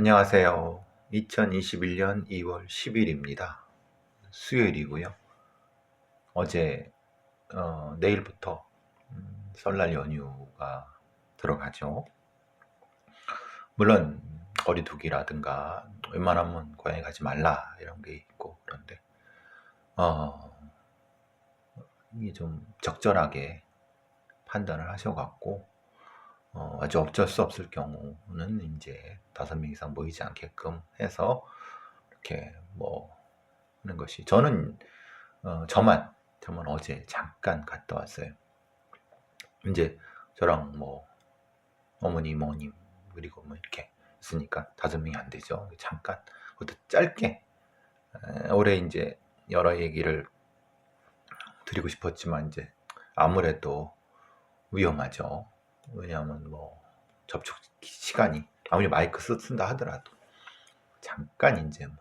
안녕하세요. 2021년 2월 10일입니다. 수요일이고요. 어제 어, 내일부터 음, 설날 연휴가 들어가죠. 물론 거리두기라든가 웬만하면 고향에 가지 말라 이런 게 있고 그런데 어, 이게 좀 적절하게 판단을 하셔갖고 어, 아주 어쩔 수 없을 경우는 이제 다섯 명 이상 모이지 않게끔 해서 이렇게 뭐 하는 것이 저는 어, 저만 저만 어제 잠깐 갔다 왔어요. 이제 저랑 뭐 어머니, 이모님 그리고 뭐 이렇게 있으니까 다섯 명이 안 되죠. 잠깐 그것도 짧게 에, 올해 이제 여러 얘기를 드리고 싶었지만 이제 아무래도 위험하죠. 왜냐하면 뭐 접촉 시간이 아무리 마이크 쓰- 쓴다 하더라도 잠깐 이제 뭐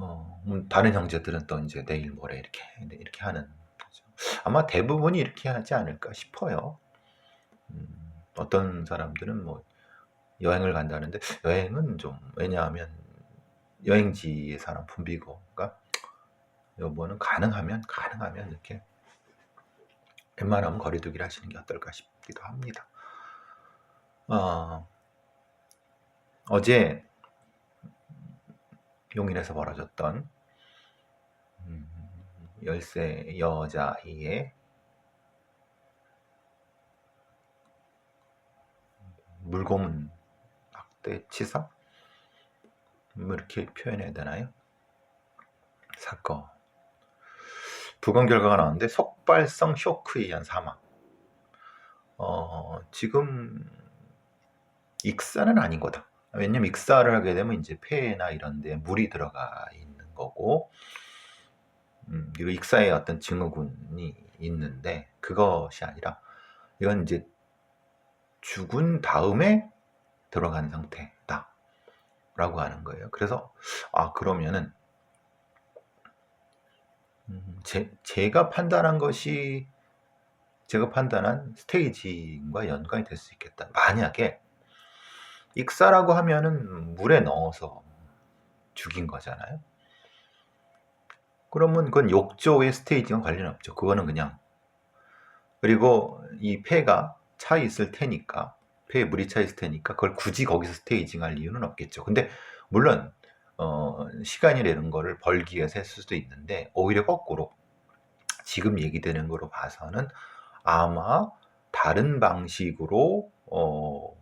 어, 음, 다른 형제들은 또 이제 내일 모레 이렇게 이렇게 하는 거죠. 아마 대부분이 이렇게 하지 않을까 싶어요. 음, 어떤 사람들은 뭐 여행을 간다는데 여행은 좀 왜냐하면 여행지의 사람 붐비고 그러니까 여보는 가능하면 가능하면 이렇게 웬만하면 거리두기를 하시는 게 어떨까 싶기도 합니다. 어, 어제 용인에서 벌어졌던 음, 10세 여자아이의 물고문 학대 치사? 뭐 이렇게 표현해야 되나요? 사건. 부검 결과가 나왔는데 속발성 쇼크에 의한 사망. 어, 지금 익사는 아닌 거다. 왜냐면 익사를 하게 되면 이제 폐나 이런 데 물이 들어가 있는 거고, 음, 그리고 익사에 어떤 증후군이 있는데, 그것이 아니라, 이건 이제 죽은 다음에 들어간 상태다. 라고 하는 거예요. 그래서, 아, 그러면은, 음, 제, 제가 판단한 것이, 제가 판단한 스테이지과 연관이 될 수 있겠다. 만약에, 익사라고 하면은 물에 넣어서 죽인 거잖아요. 그러면 그건 욕조의 스테이지와 관련 없죠. 그거는 그냥 그리고 이 폐가 차 있을 테니까 폐에 물이 차 있을 테니까 그걸 굳이 거기서 스테이징할 이유는 없겠죠. 근데 물론 어, 시간이라는 거를 벌기 위해서 했을 수도 있는데 오히려 거꾸로 지금 얘기되는 거로 봐서는 아마 다른 방식으로 어,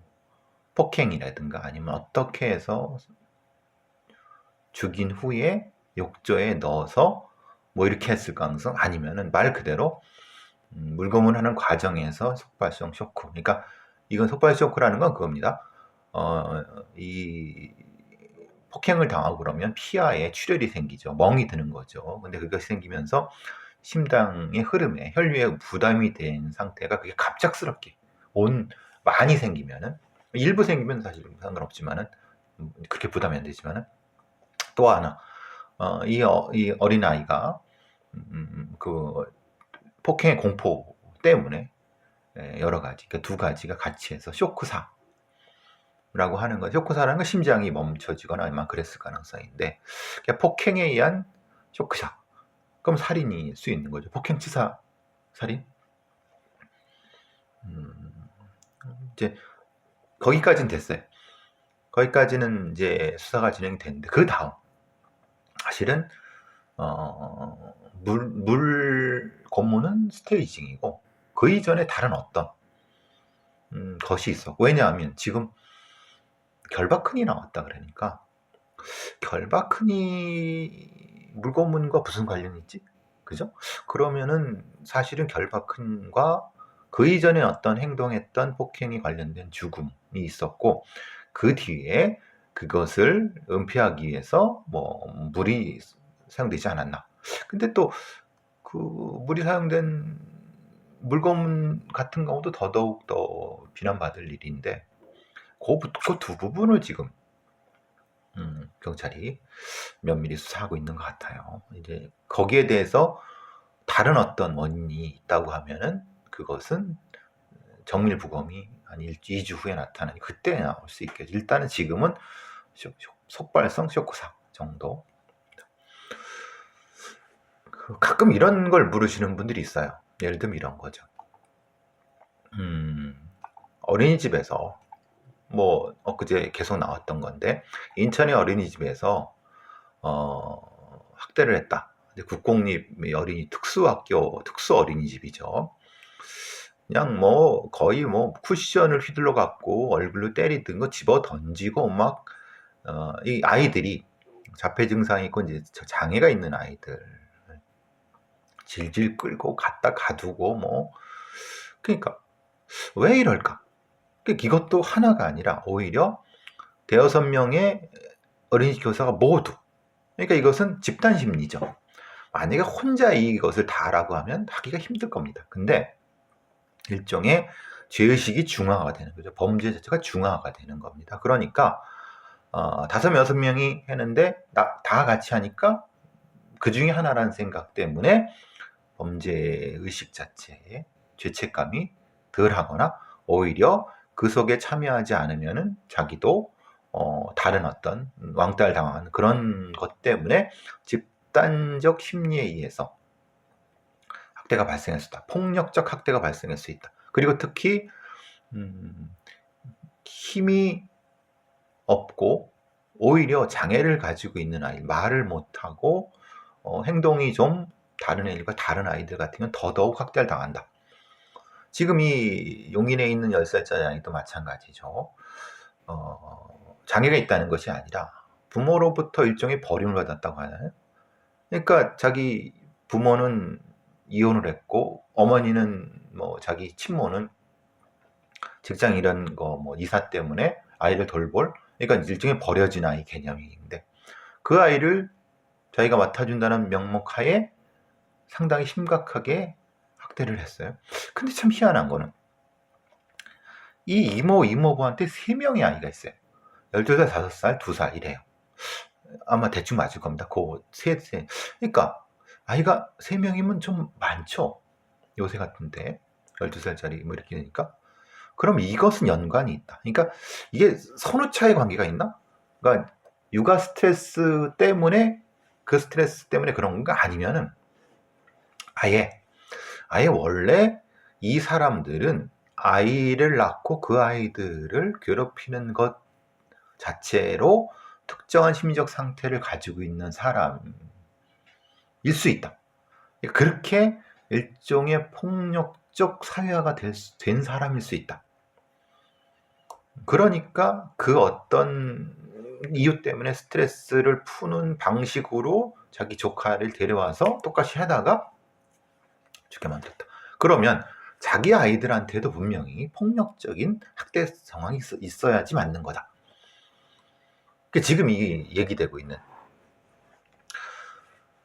폭행이라든가 아니면 어떻게 해서 죽인 후에 욕조에 넣어서 뭐 이렇게 했을 가능성 아니면은 말 그대로 음, 물검을 하는 과정에서 속발성 쇼크. 그러니까 이건 속발성 쇼크라는 건 그겁니다. 어, 이 폭행을 당하고 그러면 피하에 출혈이 생기죠. 멍이 드는 거죠. 근데 그것이 생기면서 심장의 흐름에 혈류에 부담이 된 상태가 그게 갑작스럽게 온 많이 생기면은 일부 생기면 사실 상관없지만은 음, 그렇게 부담이 안 되지만은 또 하나 어, 이, 어, 이 어린 아이가 음, 그 폭행의 공포 때문에 예, 여러 가지 그두 가지가 같이 해서 쇼크사 라고 하는 거 쇼크사라는 건 심장이 멈춰지거나 아니면 그랬을 가능성인데 그러니까 폭행에 의한 쇼크사 그럼 살인일 수 있는 거죠. 폭행치사 살인? 음, 이제 거기까지는 됐어요. 거기까지는 이제 수사가 진행이 됐는데 그 다음 사실은 어, 물, 물 고문은 스테이징이고 그 이전에 다른 어떤 음, 것이 있었고 왜냐하면 지금 결박흔이 나왔다 그러니까 결박흔이 물고문과 무슨 관련이 있지? 그죠? 그러면은 사실은 결박흔과 그 이전에 어떤 행동했던 폭행이 관련된 죽음이 있었고 그 뒤에 그것을 은폐하기 위해서 뭐 물이 사용되지 않았나. 근데 또 그 물이 사용된 물검 같은 경우도 더더욱 더 비난받을 일인데 그 두 부분을 지금 음, 경찰이 면밀히 수사하고 있는 것 같아요. 이제 거기에 대해서 다른 어떤 원인이 있다고 하면은 그것은 정밀부검이 한 2주 후에 나타나니 그때 나올 수 있겠죠. 일단은 지금은 속발성 쇼크사 정도. 그 가끔 이런 걸 물으시는 분들이 있어요. 예를 들면 이런 거죠. 음, 어린이집에서 뭐 엊그제 계속 나왔던 건데 인천의 어린이집에서 어, 학대를 했다. 국공립 어린이 특수학교 특수 어린이집이죠. 그냥 뭐 거의 뭐 쿠션을 휘둘러 갖고 얼굴로 때리든 거 집어 던지고 막 어, 이 아이들이 자폐 증상이 있고 이제 저 장애가 있는 아이들 질질 끌고 갖다 가두고 뭐 그러니까 왜 이럴까? 그 이것도 하나가 아니라 오히려 대여섯 명의 어린이집 교사가 모두 그러니까 이것은 집단 심리죠. 만약에 혼자 이것을 다라고 하면 하기가 힘들 겁니다. 근데 일종의 죄의식이 중화가 되는 거죠. 범죄 자체가 중화가 되는 겁니다. 그러니까 어, 다섯 여섯 명이 했는데 나- 다 같이 하니까 그 중에 하나라는 생각 때문에 범죄 의식 자체에 죄책감이 덜하거나 오히려 그 속에 참여하지 않으면은 자기도 어, 다른 어떤 왕따를 당하는 그런 것 때문에 집단적 심리에 의해서 학대가 발생할 수 있다. 폭력적 학대가 발생할 수 있다. 그리고 특히 음, 힘이 없고 오히려 장애를 가지고 있는 아이, 말을 못하고 어, 행동이 좀 다른 애들과 다른 아이들 건 더더욱 학대를 당한다. 지금 이 용인에 있는 10살짜리 아이도 마찬가지죠. 어, 장애가 있다는 것이 아니라 부모로부터 일종의 버림을 받았다고 하나요? 그러니까 자기 부모는 이혼을 했고 어머니는 뭐 자기 친모는 직장 이런 거 뭐 이사 때문에 아이를 돌볼 그러니까 일종의 버려진 아이 개념인데 그 아이를 자기가 맡아준다는 명목하에 상당히 심각하게 학대를 했어요. 근데 참 희한한 거는 이 이모 이모부한테 세 명의 아이가 있어요. 12살, 5살, 2살 이래요. 아마 대충 맞을 겁니다. 그 세, 세. 그러니까 아이가 세 명이면 좀 많죠. 요새 같은데 12살짜리 뭐 이렇게 되니까 그럼 이것은 연관이 있다. 그러니까 이게 선후차의 관계가 있나? 그러니까 육아 스트레스 때문에 그 스트레스 때문에 그런 건가? 아니면은 아예 아예 원래 이 사람들은 아이를 낳고 그 아이들을 괴롭히는 것 자체로 특정한 심리적 상태를 가지고 있는 사람일 수 있다. 그렇게 일종의 폭력적 사회화가 된 사람일 수 있다. 그러니까 그 어떤 이유 때문에 스트레스를 푸는 방식으로 자기 조카를 데려와서 똑같이 하다가 죽게 만들었다. 그러면 자기 아이들한테도 분명히 폭력적인 학대 상황이 있어- 있어야지 맞는 거다. 그 지금 이 얘기되고 있는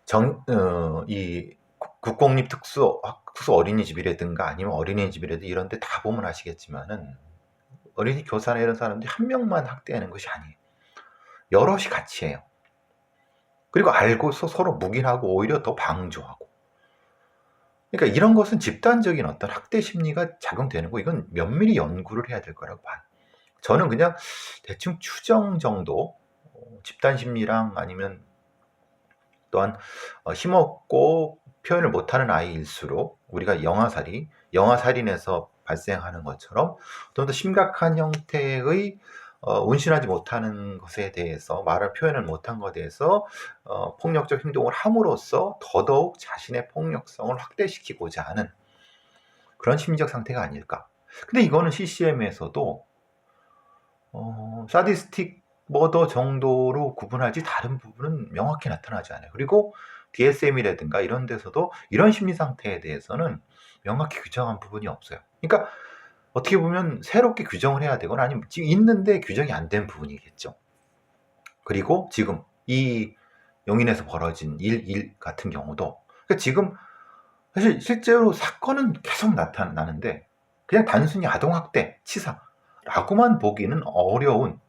정, 어, 이 국- 국공립 특수 학- 특수 어린이집이라든가 아니면 어린이집이라든가 이런 데 다 보면 아시겠지만은 어린이 교사나 이런 사람들이 한 명만 학대하는 것이 아니에요. 여럿이 같이 해요. 그리고 알고서 서로 묵인하고 오히려 더 방조하고. 그러니까 이런 것은 집단적인 어떤 학대 심리가 작용되는 거 이건 면밀히 연구를 해야 될 거라고 봐요. 저는 그냥 대충 추정 정도 어, 집단 심리랑 아니면 또한 어, 힘없고 표현을 못하는 아이일수록 우리가 영아살이 영아살인에서 발생하는 것처럼 좀 더 심각한 형태의 어, 운신하지 못하는 것에 대해서 말을 표현을 못한 것에 대해서 어, 폭력적 행동을 함으로써 더더욱 자신의 폭력성을 확대시키고자 하는 그런 심리적 상태가 아닐까. 근데 이거는 CCM에서도 어, 사디스틱 머더 정도로 구분하지 다른 부분은 명확히 나타나지 않아요. 그리고 DSM이라든가 이런 데서도 이런 심리 상태에 대해서는 명확히 규정한 부분이 없어요. 그러니까 어떻게 보면 새롭게 규정을 해야 되거나 아니면 지금 있는데 규정이 안 된 부분이겠죠. 그리고 지금 이 용인에서 벌어진 일, 일 같은 경우도 그러니까 지금 사실 실제로 사건은 계속 나타나는데 그냥 단순히 아동학대, 치사라고만 보기는 어려운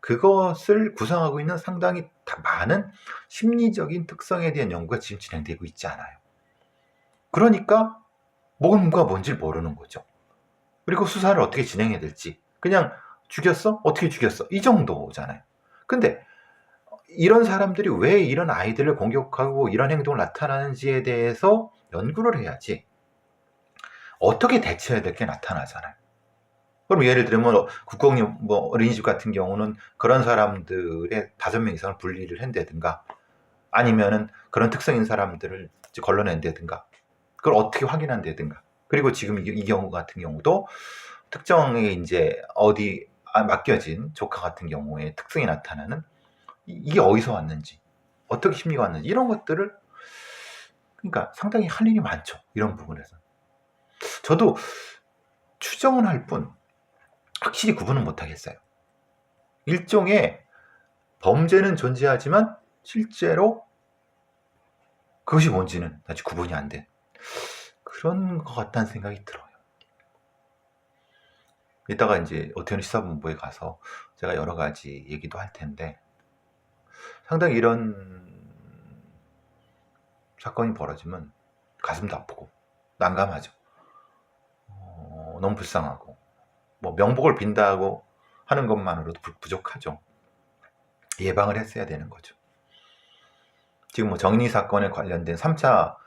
그것을 구성하고 있는 상당히 다- 많은 심리적인 특성에 대한 연구가 지금 진행되고 있지 않아요. 그러니까 뭔가 뭔지 모르는 거죠. 그리고 수사를 어떻게 진행해야 될지. 그냥 죽였어? 어떻게 죽였어? 이 정도잖아요. 근데 이런 사람들이 왜 이런 아이들을 공격하고 이런 행동을 나타나는지에 대해서 연구를 해야지. 어떻게 대처해야 될 게 나타나잖아요. 그럼 예를 들면 국공립 뭐 어린이집 같은 경우는 그런 사람들의 다섯 명 이상을 분리를 한다든가 아니면은 그런 특성인 사람들을 걸러낸다든가 그걸 어떻게 확인한다든가 그리고 지금 이, 이 경우 같은 경우도 특정에 이제 어디 아, 맡겨진 조카 같은 경우에 특성이 나타나는 이- 이게 어디서 왔는지 어떻게 심리가 왔는지 이런 것들을 그러니까 상당히 할 일이 많죠 이런 부분에서. 저도 추정은 할 뿐 확실히 구분은 못하겠어요. 일종의 범죄는 존재하지만 실제로 그것이 뭔지는 아직 구분이 안된 그런 것 같다는 생각이 들어요. 이따가 이제 오태훈 시사본부에 가서 제가 여러 가지 얘기도 할 텐데 상당히 이런 사건이 벌어지면 가슴도 아프고 난감하죠. 어, 너무 불쌍하고 뭐 명복을 빈다고 하는 것만으로도 부- 부족하죠. 예방을 했어야 되는 거죠. 지금 뭐 정리 사건에 관련된 3차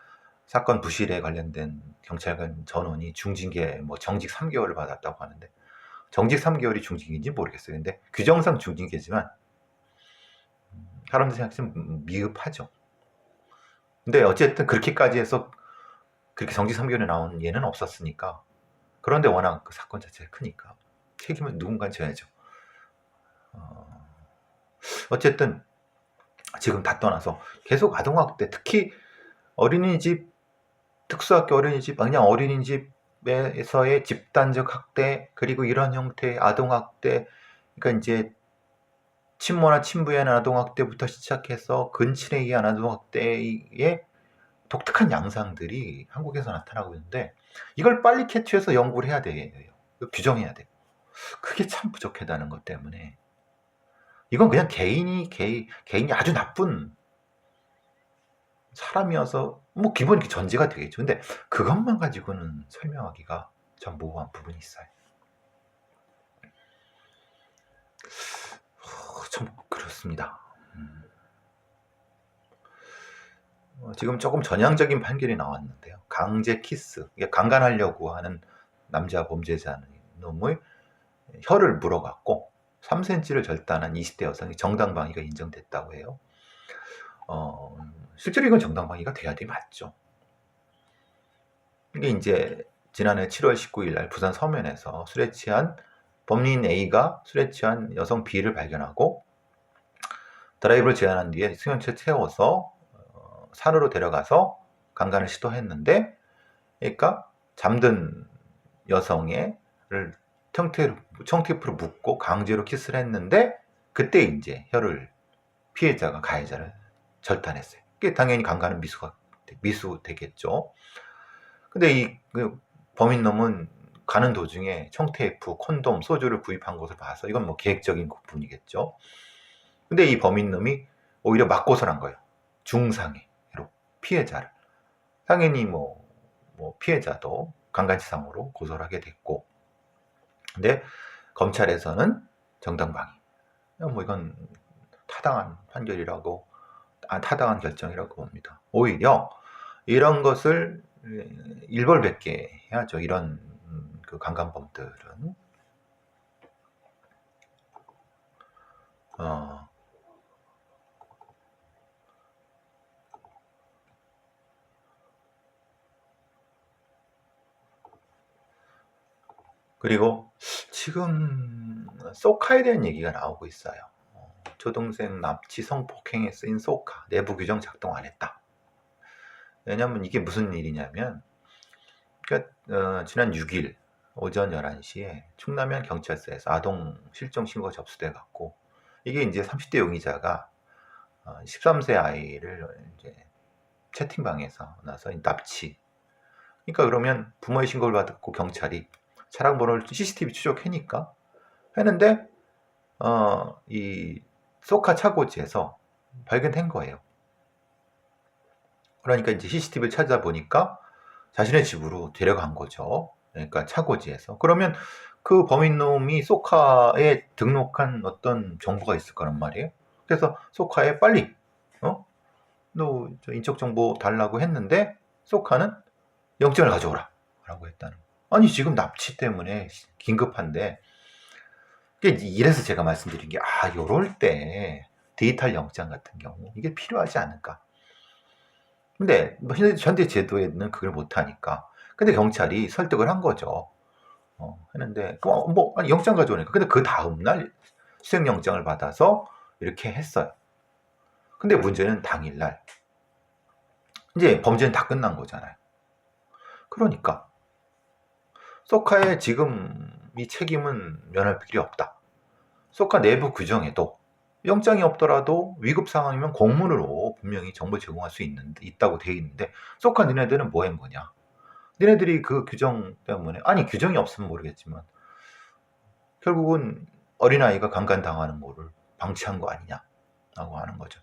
사건 부실에 관련된 경찰관 전원이 중징계 뭐 정직 3개월을 받았다고 하는데 정직 3개월이 중징계인지 모르겠어요. 근데 규정상 중징계지만 음, 사람들 생각하면 미흡하죠. 근데 어쨌든 그렇게까지 해서 그렇게 정직 3개월에 나온 예는 없었으니까 그런데 워낙 그 사건 자체가 크니까 책임은 누군가 져야죠. 어, 어쨌든 지금 다 떠나서 계속 아동학대 특히 어린이집 특수학교 어린이집 그냥 어린이집에서의 집단적 학대 그리고 이런 형태의 아동학대 그러니까 이제 친모나 친부에 의한 아동학대부터 시작해서 근친에 의한 아동학대의 독특한 양상들이 한국에서 나타나고 있는데 이걸 빨리 캐치해서 연구를 해야 돼요. 규정해야 돼요. 그게 참 부족하다는 것 때문에 이건 그냥 개인이 개인, 개인이 아주 나쁜 사람이어서 뭐 기본 이렇게 전제가 되겠죠. 근데 그것만 가지고는 설명하기가 참 모호한 부분이 있어요. 어, 참 그렇습니다. 음. 어, 지금 조금 전향적인 판결이 나왔는데요. 강제 키스, 강간하려고 하는 남자 범죄자는 놈의 혀를 물어갖고 3cm를 절단한 20대 여성이 정당방위가 인정됐다고 해요. 어, 실제로 이건 정당방위가 돼야 돼 맞죠. 이게 이제 지난해 7월 19일 날 부산 서면에서 술에 취한 범인 A가 술에 취한 여성 B를 발견하고 드라이브를 제한한 뒤에 승용차에 채워서 어, 산으로 데려가서 강간을 시도했는데 그러니까 잠든 여성애를 청테이프로, 청테이프로 묶고 강제로 키스를 했는데 그때 이제 혀를 피해자가 가해자를 절단했어요. 그게 당연히 강간은 미수가 미수 되겠죠. 근데 이 그 범인놈은 가는 도중에 청테이프, 콘돔, 소주를 구입한 것을 봐서 이건 뭐 계획적인 부분이겠죠. 근데 이 범인놈이 오히려 맞고서 한 거예요. 중상해로 피해자를. 당연히 뭐, 뭐 피해자도 강간치상으로 고소를 하게 됐고 근데 검찰에서는 정당방위. 뭐 이건 타당한 판결이라고 아, 타당한 결정이라고 봅니다. 오히려 이런 것을 일벌백계 해야죠. 이런 음, 그 강간범들은 어, 그리고 지금 소카에 대한 얘기가 나오고 있어요. 어, 초등생 납치 성폭행에 쓰인 소카 내부 규정 작동 안 했다. 왜냐면 이게 무슨 일이냐면 그러니까 어, 지난 6일 오전 11시에 충남현 경찰서에서 아동 실종 신고 접수돼 갖고 이게 이제 30대 용의자가 어, 13세 아이를 이제 채팅방에서 나서 납치. 그러니까 그러면 부모의 신고를 받고 경찰이 차량 번호를 CCTV 추적하니까 했는데 어, 이 소카 차고지에서 발견된 거예요. 그러니까 이제 CCTV를 찾아보니까 자신의 집으로 데려간 거죠. 그러니까 차고지에서. 그러면 그 범인놈이 소카에 등록한 어떤 정보가 있을 거란 말이에요. 그래서 소카에 빨리 어? 너 인적 정보 달라고 했는데 소카는 영장을 가져오라 라고 했다는 거. 아니 지금 납치 때문에 긴급한데 이래서 제가 말씀드린 게 아 요럴 때 디지털 영장 같은 경우 이게 필요하지 않을까? 근데 뭐 현대 제도에는 그걸 못하니까. 근데 경찰이 설득을 한 거죠. 어, 했는데 뭐, 뭐 아니, 영장 가져오니까. 근데 그 다음날 수행영장을 받아서 이렇게 했어요. 근데 문제는 당일날. 이제 범죄는 다 끝난 거잖아요. 그러니까. 소카의 지금 이 책임은 면할 필요 없다. 소카 내부 규정에도 영장이 없더라도 위급 상황이면 공문으로 분명히 정보 제공할 수 있는, 있다고 되어 있는데 소카 니네들은 뭐 한 거냐? 니네들이 그 규정 때문에 아니 규정이 없으면 모르겠지만 결국은 어린아이가 강간당하는 거를 방치한 거 아니냐라고 하는 거죠.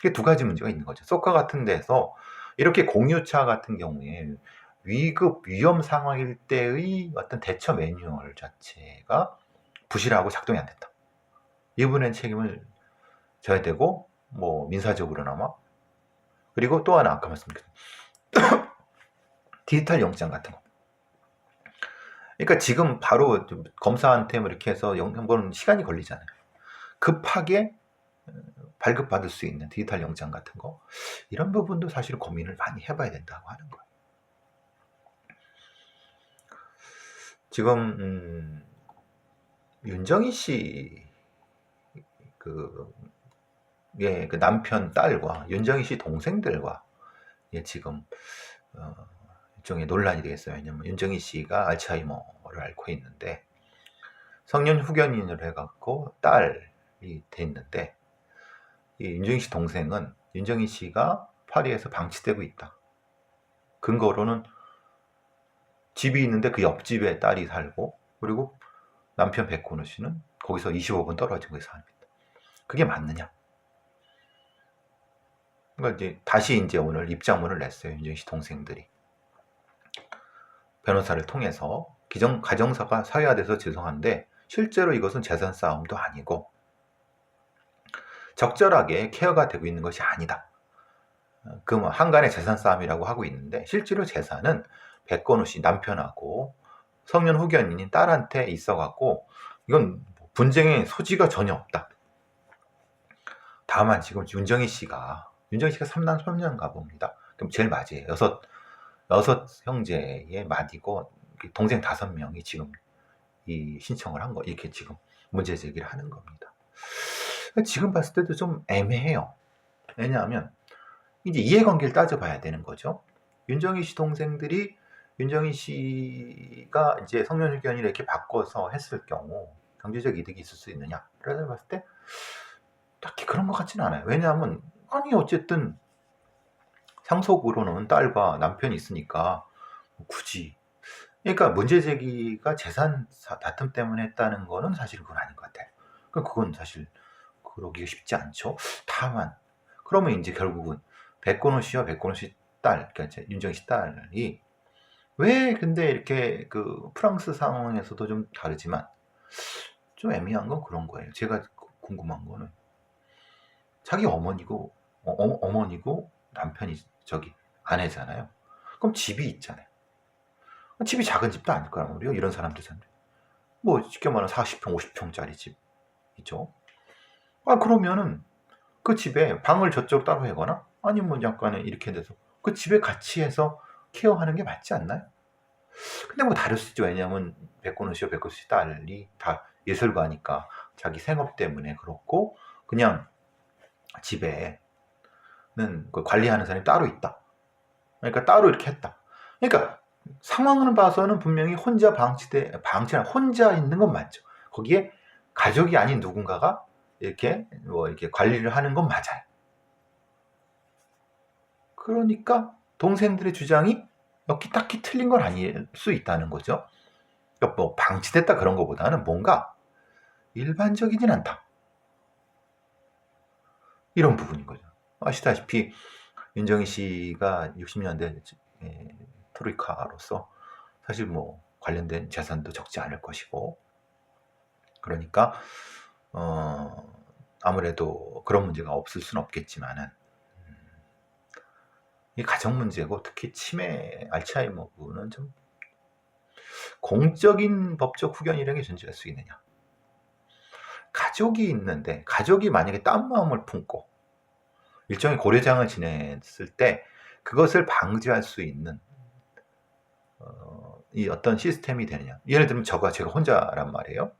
이게 두 가지 문제가 있는 거죠. 소카 같은 데서 이렇게 공유차 같은 경우에 위급 위험 상황일 때의 어떤 대처 매뉴얼 자체가 부실하고 작동이 안 됐다. 이분의 책임을 져야 되고 뭐 민사적으로나마 그리고 또 하나 아까 말씀드린 디지털 영장 같은 거. 그러니까 지금 바로 검사한테 뭐 이렇게 해서 영장 보는 시간이 걸리잖아요. 급하게 어, 발급받을 수 있는 디지털 영장 같은 거 이런 부분도 사실 고민을 많이 해봐야 된다고 하는 거예요. 지금 음, 윤정희 씨 그, 예, 그 남편 딸과 윤정희 씨 동생들과 예, 지금 어, 일종의 논란이 되겠어요. 왜냐면 윤정희 씨가 알츠하이머를 앓고 있는데 성년 후견인을 해갖고 딸이 됐는데 이 윤정희 씨 동생은 윤정희 씨가 파리에서 방치되고 있다. 근거로는 집이 있는데 그 옆집에 딸이 살고 그리고 남편 백건우 씨는 거기서 25분 떨어진 곳에 삽니다. 그게 맞느냐? 그러니까 이제 다시 이제 오늘 입장문을 냈어요. 윤정 씨 동생들이 변호사를 통해서 기정 가정사가 사유화돼서 죄송한데 실제로 이것은 재산 싸움도 아니고 적절하게 케어가 되고 있는 것이 아니다. 그 뭐 한간의 재산 싸움이라고 하고 있는데 실제로 재산은 백건우 씨 남편하고 성년 후견인인 딸한테 있어갖고 이건 분쟁의 소지가 전혀 없다. 다만 지금 윤정희 씨가 윤정희 씨가 3남 3녀인가 봅니다. 그럼 제일 맞이에요. 여섯 여섯 형제의 맏이고 동생 다섯 명이 지금 이 신청을 한 거, 이렇게 지금 문제 제기를 하는 겁니다. 지금 봤을 때도 좀 애매해요. 왜냐하면 이제 이해관계를 따져봐야 되는 거죠. 윤정희 씨 동생들이 윤정희 씨가 이제 성년 휴견을 이렇게 바꿔서 했을 경우 경제적 이득이 있을 수 있느냐? 라고 봤을 때 딱히 그런 것 같지는 않아요. 왜냐하면 아니 어쨌든 상속으로는 딸과 남편이 있으니까 굳이 그러니까 문제 제기가 재산 다툼 때문에 했다는 거는 사실 그건 아닌 것 같아요. 그러니까 그건 사실 그러기가 쉽지 않죠. 다만 그러면 이제 결국은 백건호 씨와 백건호 씨 딸, 그러니까 윤정희 씨 딸이 왜 근데 이렇게 그 프랑스 상황에서도 좀 다르지만 좀 애매한 건 그런 거예요. 제가 궁금한 거는 자기 어머니고 어, 어머니고 남편이 저기 아내잖아요. 그럼 집이 있잖아요. 집이 작은 집도 아닐 거란 말이에요. 이런 사람들 사는데. 뭐 쉽게 말하면 40평, 50평짜리 집 있죠. 아 그러면은 그 집에 방을 저쪽 따로 하거나 아니면 약간의 이렇게 돼서 그 집에 같이 해서 케어하는 게 맞지 않나요? 근데 뭐 다를 수 있죠. 왜냐하면 백건우 씨와 백건우 씨 딸이 다 예술가니까 자기 생업 때문에 그렇고 그냥 집에는 그 관리하는 사람이 따로 있다. 그러니까 따로 이렇게 했다. 그러니까 상황을 봐서는 분명히 혼자 방치돼 방치나 혼자 있는 건 맞죠. 거기에 가족이 아닌 누군가가 이렇게 뭐 이렇게 관리를 하는 건 맞아요. 그러니까 동생들의 주장이 여기 딱히 틀린 건 아닐 수 있다는 거죠. 그러니까 뭐 방치됐다 그런 것보다는 뭔가 일반적이진 않다. 이런 부분인 거죠. 아시다시피 윤정희 씨가 60년대 트로이카로서 사실 뭐 관련된 재산도 적지 않을 것이고 그러니까 어, 아무래도 그런 문제가 없을 수는 없겠지만은 음, 이 가정 문제고 특히 치매 알츠하이머는 좀 공적인 법적 후견이라는 게 존재할 수 있느냐. 가족이 있는데 가족이 만약에 딴 마음을 품고 일종의 고려장을 지냈을 때 그것을 방지할 수 있는 어, 이 어떤 시스템이 되느냐. 예를 들면 저가 제가 혼자란 말이에요.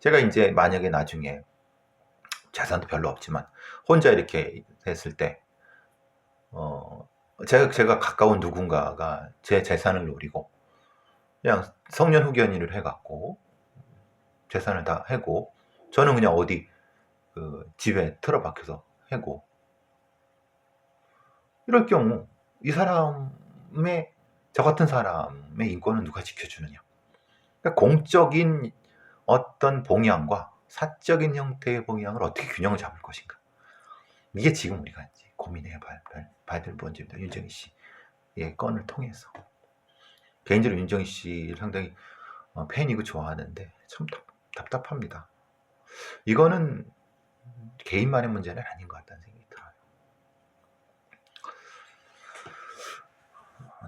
제가 이제 만약에 나중에 재산도 별로 없지만 혼자 이렇게 됐을 때 어, 제가 제가 가까운 누군가가 제 재산을 노리고 그냥 성년 후견인을 해갖고 재산을 다 해고 저는 그냥 어디 그 집에 틀어박혀서 해고 이럴 경우 이 사람의 저 같은 사람의 인권은 누가 지켜주느냐? 그러니까 공적인 어떤 봉양과 사적인 형태의 봉양을 어떻게 균형을 잡을 것인가? 이게 지금 우리가 고민해 봐야 될 문제입니다. 윤정희 씨의 건을 통해서 개인적으로 윤정희 씨를 상당히 어, 팬이고 좋아하는데 참 답, 답합니다 이거는 개인만의 문제는 아닌 것 같다는 생각이 들어요.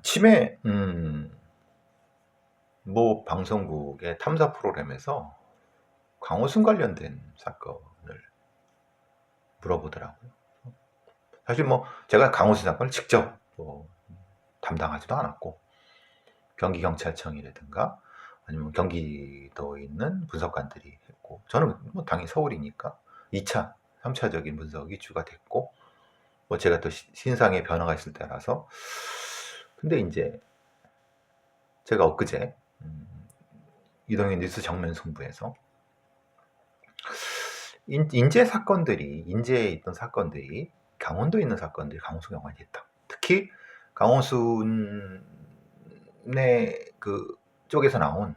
치매, 음, 모 방송국의 탐사 프로그램에서 강호순 관련된 사건을 물어보더라고요. 사실 뭐 제가 강호순 사건을 직접 뭐 담당하지도 않았고 경기경찰청이라든가 아니면 경기도에 있는 분석관들이 했고 저는 뭐 당연히 서울이니까 2차, 3차적인 분석이 주가 됐고 뭐 제가 또 신상의 변화가 있을 때라서. 근데 이제 제가 엊그제 음, 이동현 뉴스 정면 승부에서 인, 인재 사건들이 인재에 있던 사건들이 강원도에 있는 사건들이 강호수 경관이 있다. 특히 강호순의 그 쪽에서 나온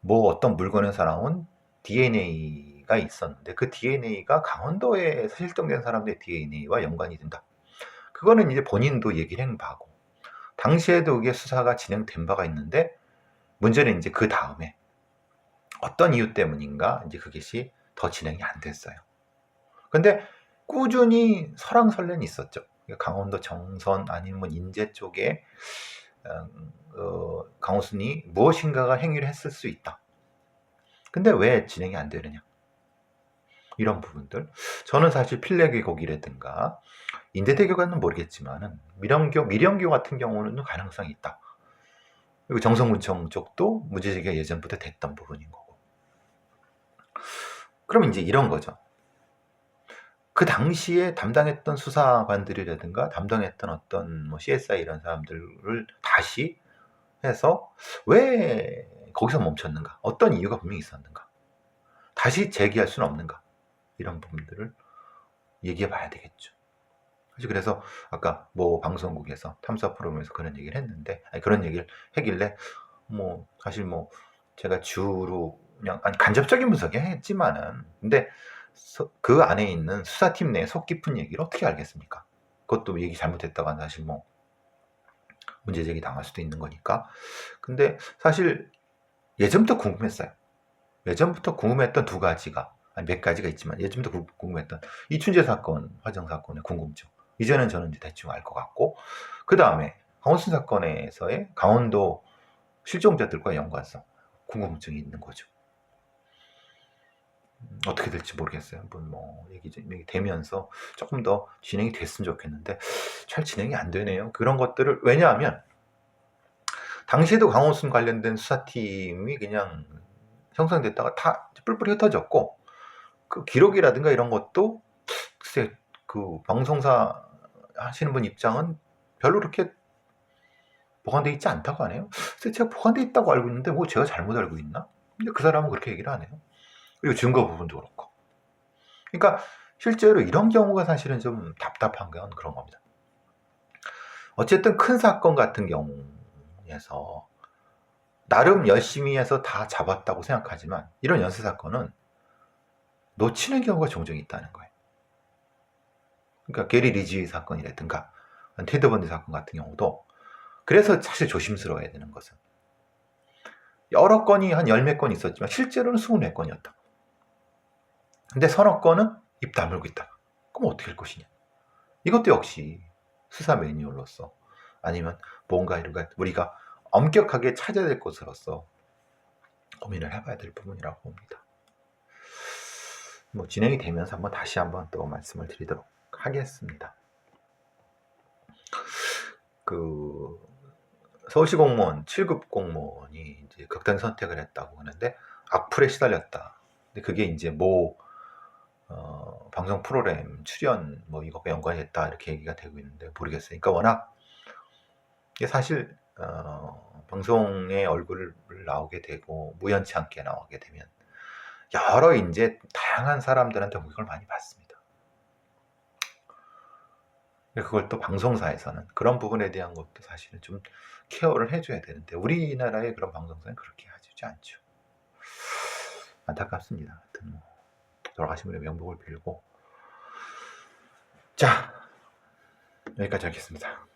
뭐 어떤 물건에서 나온 DNA가 있었는데 그 DNA가 강원도에 실종된 사람들의 DNA와 연관이 된다. 그거는 이제 본인도 얘기를 한 바고 당시에도 이게 수사가 진행된 바가 있는데 문제는 이제 그 다음에 어떤 이유 때문인가 이제 그것이 더 진행이 안 됐어요. 근데 꾸준히 설왕설련이 있었죠. 강원도 정선 아니면 인제 쪽에 어, 강호순이 무엇인가가 행위를 했을 수 있다. 근데 왜 진행이 안 되느냐? 이런 부분들. 저는 사실 필레계곡이라든가 인대대교가는 모르겠지만은 미령교 미령교 같은 경우는 가능성이 있다. 그리고 정성군청 쪽도 무죄제기가 예전부터 됐던 부분인 거고. 그럼 이제 이런 거죠. 그 당시에 담당했던 수사관들이라든가 담당했던 어떤 뭐 CSI 이런 사람들을 다시 해서 왜 거기서 멈췄는가? 어떤 이유가 분명히 있었는가? 다시 제기할 수는 없는가? 이런 부분들을 얘기해 봐야 되겠죠. 사실 그래서 아까 뭐 방송국에서 탐사 프로그램에서 그런 얘기를 했는데 아니 그런 얘기를 하길래 뭐 사실 뭐 제가 주로 그냥 아니 간접적인 분석이 했지만은 근데 그 안에 있는 수사팀 내 속 깊은 얘기를 어떻게 알겠습니까? 그것도 얘기 잘못했다가 사실 뭐 문제 제기 당할 수도 있는 거니까. 근데 사실 예전부터 궁금했어요. 예전부터 궁금했던 두 가지가 아니 몇 가지가 있지만 예전부터 궁금했던 이춘재 사건, 화정 사건의 궁금증. 이제는 저는 이제 대충 알 것 같고 그 다음에 강원순 사건에서의 강원도 실종자들과 연관성 궁금증이 있는 거죠. 음, 어떻게 될지 모르겠어요. 한번 뭐 얘기, 되면서 조금 더 진행이 됐으면 좋겠는데 잘 진행이 안 되네요. 그런 것들을 왜냐하면 당시에도 강호순 관련된 수사팀이 그냥 형성됐다가 다 뿔뿔이 흩어졌고 그 기록이라든가 이런 것도 글쎄 그 방송사 하시는 분 입장은 별로 그렇게 보관돼 있지 않다고 하네요. 그래서 제가 보관돼 있다고 알고 있는데 뭐 제가 잘못 알고 있나? 근데 그 사람은 그렇게 얘기를 하네요. 그리고 증거 부분도 그렇고. 그러니까 실제로 이런 경우가 사실은 좀 답답한 건 그런 겁니다. 어쨌든 큰 사건 같은 경우에서 나름 열심히 해서 다 잡았다고 생각하지만 이런 연쇄 사건은 놓치는 경우가 종종 있다는 거예요. 그러니까 게리 리지 사건이라든가 테드 번디 사건 같은 경우도 그래서 사실 조심스러워야 되는 것은 여러 건이 한 열 몇 건 있었지만 실제로는 스물 몇 건이었다. 근데 서너 건은 입 다물고 있다. 그럼 어떻게 할 것이냐? 이것도 역시 수사 매뉴얼로서 아니면 뭔가 이루가 우리가 엄격하게 찾아야 될 것으로서 고민을 해봐야 될 부분이라고 봅니다. 뭐 진행이 되면서 한번 다시 한번 또 말씀을 드리도록 하겠습니다. 그 서울시 공무원 7급 공무원이 이제 극단 선택을 했다고 하는데 악플에 시달렸다. 근데 그게 이제 뭐 어, 방송 프로그램 출연 뭐 이것과 연관이 됐다 이렇게 얘기가 되고 있는데 모르겠어요. 그러니까 워낙 사실 어, 방송에 얼굴을 나오게 되고 우연치 않게 나오게 되면 여러 이제 다양한 사람들한테 공격을 많이 받습니다. 그걸 또 방송사에서는 그런 부분에 대한 것도 사실은 좀 케어를 해줘야 되는데 우리나라의 그런 방송사는 그렇게 하지 않죠. 안타깝습니다. 돌아가신 분의 명복을 빌고 자 여기까지 하겠습니다.